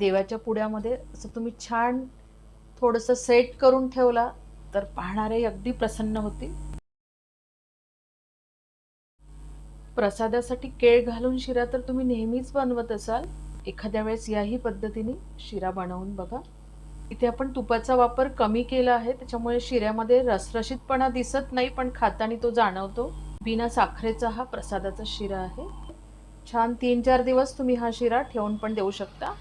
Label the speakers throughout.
Speaker 1: देवाच्या पुड्यामध्ये असं तुम्ही छान थोडंसं सेट करून ठेवला तर पाहणारे अगदी प्रसन्न होतील. प्रसादासाठी केळ घालून शिरा तर तुम्ही नेहमीच बनवत असाल. एखाद्या वेळेस याही पद्धतीने शिरा बनवून बघा. इथे आपण तुपाचा वापर कमी केला आहे त्याच्यामुळे शिऱ्यामध्ये रसरशीतपणा दिसत नाही पण खाताना तो जाणवतो. बिना साखरेचा हा प्रसादाचा शिरा आहे. छान तीन चार दिवस तुम्ही हा शिरा ठेवून पण देऊ शकता.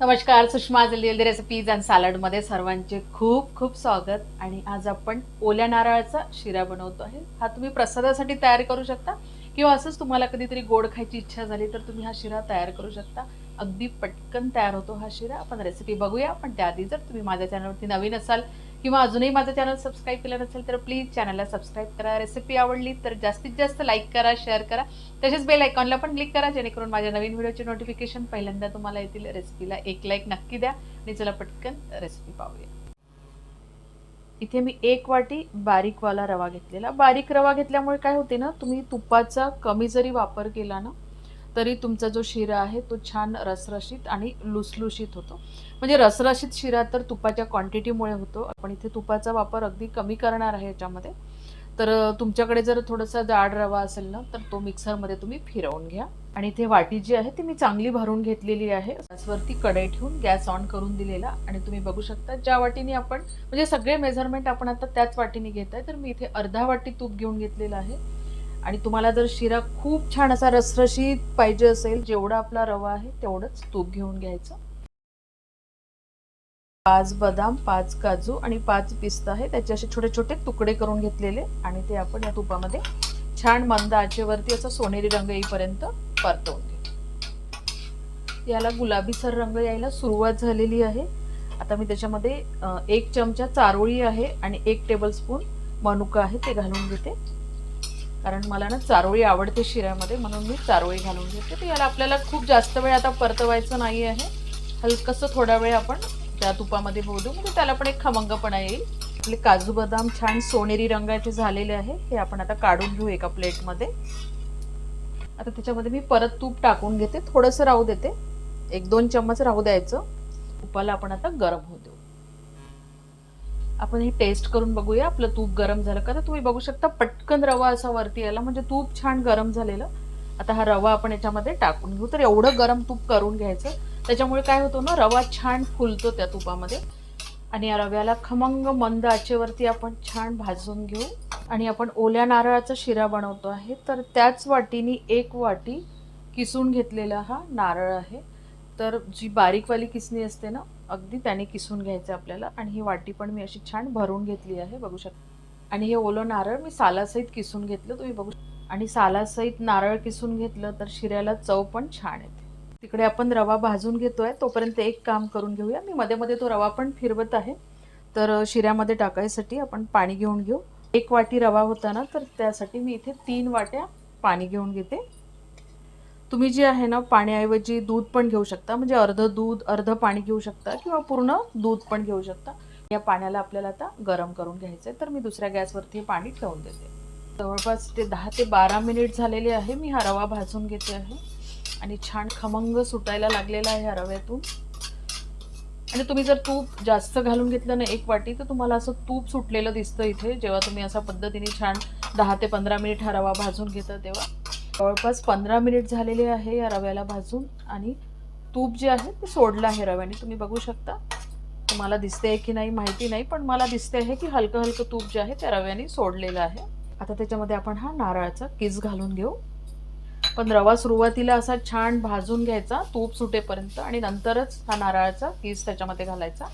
Speaker 1: नमस्कार सुषमा जल्दी रेसिपीज अँड सॅलडमध्ये सर्वांचे खूप खूप स्वागत. आणि आज आपण ओल्या नारळाचा शिरा बनवतो आहे. हा तुम्ही प्रसादासाठी तयार करू शकता. किंवा असंच तुम्हाला कधीतरी गोड खायची इच्छा झाली तर तुम्ही हा शिरा तयार करू शकता. अगदी पटकन तयार होतो हा शिरा. आपण रेसिपी बघूया. पण त्याआधी जर तुम्ही माझ्या चॅनलवरती नवीन असाल किंवा अजूनही माझं चॅनल सबस्क्राईब केलं नसेल तर प्लीज चॅनलला सबस्क्राईब करा. रेसिपी आवडली तर जास्तीत जास्त लाईक करा शेअर करा. तसेच बेल आयकॉनला पण क्लिक करा जेणेकरून माझ्या नवीन व्हिडिओचे नोटिफिकेशन पहिल्यांदा तुम्हाला येतील. रेसिपीला एक लाईक नक्की द्या. आणि चला पटकन रेसिपी पाहूया. इथे मी एक वाटी बारीकवाला रवा घेतलेला. बारीक रवा घेतल्यामुळे काय होते ना तुम्ही तुपाचा कमी जरी वापर केला ना तरी तुमचा जो शिरा आहे तो छान रसरशीत आणि लुसलुशीत होतो. म्हणजे रसरशीत शिरा तर तुपाच्या क्वांटिटीमुळे होतो. आपण इथे तुपाचा वापर अगदी कमी करणार आहे याच्यामध्ये. तर तुमच्याकडे जर थोडासा जाड रवा असेल ना तर तो मिक्सरमध्ये तुम्ही फिरवून घ्या. आणि इथे वाटी जी आहे ती मी चांगली भरून घेतलेली आहे. गॅसवरती कढई ठेवून गॅस ऑन करून दिलेला. आणि तुम्ही बघू शकता ज्या वाटीने आपण म्हणजे सगळे मेजरमेंट आपण आता त्याच वाटीने घेत आहे. तर मी इथे अर्धा वाटी तूप घेऊन घेतलेलं आहे. आणि तुम्हाला जर शिरा खूप छान असा रसरशीत पाहिजे असेल जेवढा आपला रवा आहे तेवढंच तूप घेऊन घ्यायचं. पाच बदाम पाच काजू आणि पाच पिस्ता आहे त्याचे असे छोटे छोटे तुकडे करून घेतलेले आणि ते आपण या तुपामध्ये छान मंद आचेवरती असा सोनेरी रंग येईपर्यंत परतवून घेऊ. याला गुलाबीसर रंग यायला सुरुवात झालेली आहे. आता मी त्याच्यामध्ये एक चमचा चारोळी आहे आणि एक टेबलस्पून मनुका आहे ते घालून घेते. कारण मला ना चारोळी आवडते शिऱ्यामध्ये म्हणून मी चारोळी घालून घेते. तर याला आपल्याला खूप जास्त वेळ आता परतवायचं नाही आहे. हलकंसं थोडा वेळ आपण त्या तुपामध्ये होऊ देऊ म्हणजे त्याला पण एक खमंगपणा येईल. आपले काजू बदाम छान सोनेरी रंगाचे झालेले आहे. हे आपण आता काढून घेऊ एका प्लेटमध्ये. आता त्याच्यामध्ये मी परत तूप टाकून घेते. थोडंसं राहू देते. एक दोन चम्मच राहू द्यायचं. तुपाला आपण आता गरम होऊ देऊ. आपण हे टेस्ट करून बघूया. आपलं तूप गरम झालं का? तर तुम्ही बघू शकता पटकन रवा असा वरती यायला म्हणजे तूप छान गरम झालेलं. आता हा रवा आपण याच्यामध्ये टाकून घेऊ. तर एवढं गरम तूप करून घ्यायचं. त्याच्यामुळे काय होतं ना रवा छान फुलतो त्या तुपामध्ये. आणि या रव्याला खमंग मंद आचेवरती आपण छान भाजून घेऊ. आणि आपण ओल्या नारळाचा शिरा बनवतो आहे. तर त्याच वाटीनी एक वाटी किसून घेतलेला हा नारळ आहे. तर जी बारीकवाली किसणी असते ना अगदी त्याने किसून घ्यायचं आपल्याला आणि ही वाटी पण मी अशी छान भरून घेतली आहे बघू शकता आणि हे ओलं नारळ मी सालासहित किसून घेतलं तुम्ही बघू आणि सालासहित नारळ किसून घेतलं तर शिऱ्याला चव पण छान येते. तिकडे आपण रवा भाजून घेतोय तोपर्यंत एक काम करून घेऊया. मी मध्ये मध्ये तो रवा पण फिरवत आहे. तर शिऱ्यामध्ये टाकायसाठी आपण पाणी घेऊन घेऊ. एक वाटी रवा होता ना तर त्यासाठी मी इथे तीन वाट्या पाणी घेऊन घेते. तुम्ही जे आहे ना पाण्याऐवजी दूध पण घेऊ शकता. म्हणजे अर्ध दूध अर्ध पाणी घेऊ शकता किंवा पूर्ण दूध पण घेऊ शकता. या पाण्याला आपल्याला आता गरम करून घ्यायचं आहे तर मी दुसऱ्या गॅसवरती पाणी ठेवून देते. जवळपास ते दहा ते बारा मिनिट झालेले आहे. मी हा रवा भाजून घेते आहे. आणि छान खमंग सुटायला लागलेला आहे ह्या रव्यातून. आणि तुम्ही जर तूप जास्त घालून घेतलं ना एक वाटी तर तुम्हाला असं तूप सुटलेलं दिसतं इथे. जेव्हा तुम्ही अशा पद्धतीने छान दहा ते पंधरा मिनिट हा रवा भाजून घेता तेव्हा. जवळपास पंधरा मिनिट झालेले आहे या रव्याला भाजून आणि तूप जे आहे ते सोडलं आहे रव्याने. तुम्ही बघू शकता. तुम्हाला दिसते की नाही माहिती नाही पण मला दिसते आहे की हलकं हलकं तूप जे आहे त्या रव्याने सोडलेलं आहे. आता त्याच्यामध्ये आपण हा नारळाचा किस घालून घेऊ. पण रवा सुरुवातीला असा छान भाजून घ्यायचा तूप सुटेपर्यंत आणि नंतरच हा नारळाचा किस त्याच्यामध्ये घालायचा.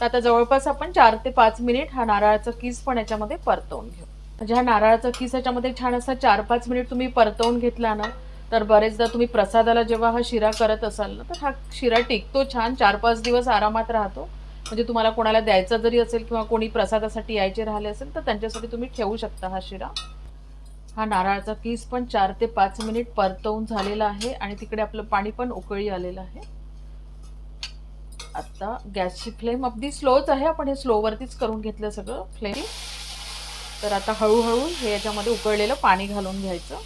Speaker 1: तर आता जवळपास आपण चार ते पाच मिनिट हा नारळाचा किस पण याच्यामध्ये परतवून घेऊ. म्हणजे हा नारळाचा किस याच्यामध्ये छान असा चार पाच मिनिट तुम्ही परतवून घेतला ना तर बरेचदा तुम्ही प्रसादाला जेव्हा हा शिरा करत असाल ना तर हा शिरा टिकतो छान. चार पाच दिवस आरामात राहतो. म्हणजे तुम्हाला कोणाला द्यायचा जरी असेल किंवा कोणी प्रसादासाठी यायचे राहिले असेल तर त्यांच्यासाठी तुम्ही ठेवू शकता हा शिरा. हा नारळाचा किस पण चार ते पाच मिनिट परतवून झालेला आहे आणि तिकडे आपलं पाणी पण उकळी आलेलं आहे. आता गॅसची फ्लेम अगदी स्लोच आहे. आपण हे स्लोवरतीच करून घेतलं सगळं फ्लेम. तर आता हळूहळू हे याच्यामध्ये उकळलेलं पाणी घालून घ्यायचं.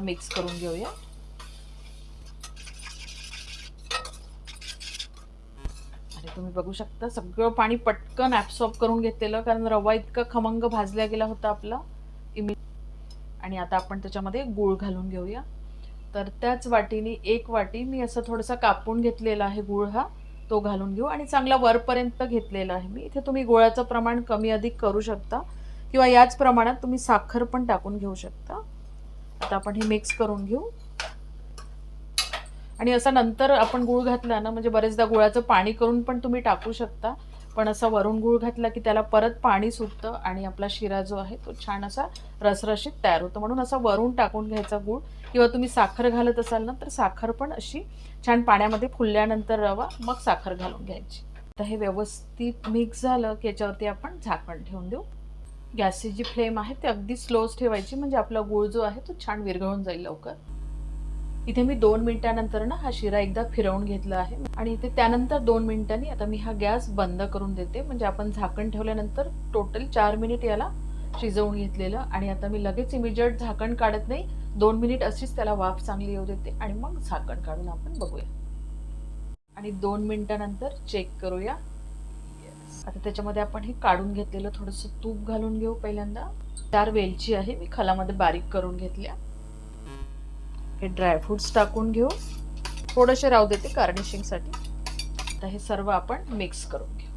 Speaker 1: मिक्स करून घेऊया. आणि तुम्ही बघू शकता सगळं पाणी पटकन ऍब्सॉर्ब करून घेतलेलं कारण रवा इतका खमंग भाजला गेला होता आपला. इमि आणि आता आपण त्याच्यामध्ये गूळ घालून घेऊया. तर त्याच वाटीने एक वाटी मी असं थोडंसं कापून घेतलेला आहे गूळ हा. तो घालून घेऊ. आणि चांगला वरपर्यंत घेतलेला आहे मी. इथे तुम्ही गुळाचं प्रमाण कमी अधिक करू शकता. किंवा याच प्रमाणात तुम्ही साखर पण टाकून घेऊ शकता. आता आपण हे मिक्स करून घेऊ. आणि असं नंतर आपण गुळ घातला ना म्हणजे बरेचदा गुळाचं पाणी करून पण तुम्ही टाकू शकता. पण असा वरून गुळ घातला की त्याला परत पाणी सुटतं आणि आपला शिरा जो आहे तो छान असा रसरशीत तयार होतो. म्हणून असा वरून टाकून घ्यायचा गुळ. किंवा तुम्ही साखर घालत असाल ना तर साखर पण अशी छान पाण्यामध्ये फुलल्यानंतर रवा मग साखर घालून घ्यायची. तर हे व्यवस्थित मिक्स झालं की याच्यावरती आपण झाकण ठेवून देऊ. गॅसची जी फ्लेम आहे ती अगदी स्लोच ठेवायची. म्हणजे आपला गुळ जो आहे तो छान विरघळून जाईल लवकर. इथे मी दोन मिनिटानंतर ना हा शिरा एकदा फिरवून घेतला आहे. आणि इथे त्यानंतर दोन मिनिटांनी आता मी हा गॅस बंद करून देते. म्हणजे आपण झाकण ठेवल्यानंतर टोटल चार मिनिट याला शिजवून घेतलेलं. आणि आता मी लगेच इमिजिएट झाकण काढत नाही. दोन मिनिट अशीच त्याला वाफ चांगली येऊ देते. आणि मग झाकण काढून आपण बघूया. आणि दोन मिनिटानंतर चेक करूया. आता त्याच्यामध्ये आपण हे काढून घेतलेलं थोडंसं तूप घालून घेऊ पहिल्यांदा. चार वेलची आहे. मी खलामध्ये बारीक करून घेतल्या. हे ड्रायफ्रुट्स टाकून घेऊ. थोडेसे राहू देते गार्निशिंगसाठी आता हे सर्व आपण मिक्स करून घेऊ.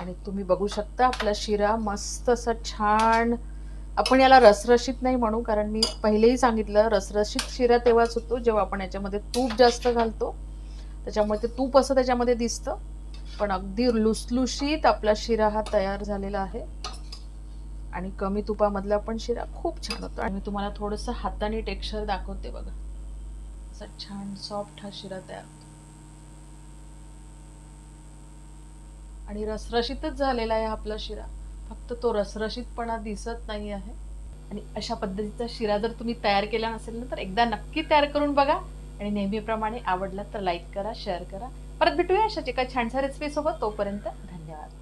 Speaker 1: आणि तुम्ही बघू शकता आपला शिरा मस्त असा छान. आपण याला रसरशीत नाही म्हणू कारण मी पहिलेही सांगितलं रसरशीत शिरा तेव्हाच होतो जेव्हा आपण याच्यामध्ये तूप जास्त घालतो. त्याच्यामुळे ते तूप असं त्याच्यामध्ये दिसतं. पण अगदी लुसलुशीत आपला शिरा हा तयार झालेला आहे. आणि कमी तुपामधला पण शिरा खूप छान होतो. आणि मी तुम्हाला थोडंसं हाताने टेक्स्चर दाखवते बघा. असा छान सॉफ्ट हा शिरा तयार होतो. आणि रसरशीतच झालेला आहे आपला शिरा. फक्त तो रसरशीतपणा दिसत नाही आहे. आणि अशा पद्धतीचा शिरा जर तुम्ही तयार केला नसेल ना तर एकदा नक्की तयार करून बघा. आणि नेहमीप्रमाणे आवडला तर लाईक करा शेअर करा. परत भेटूया अशाच एका छानशा रेसिपी सोबत. तोपर्यंत धन्यवाद.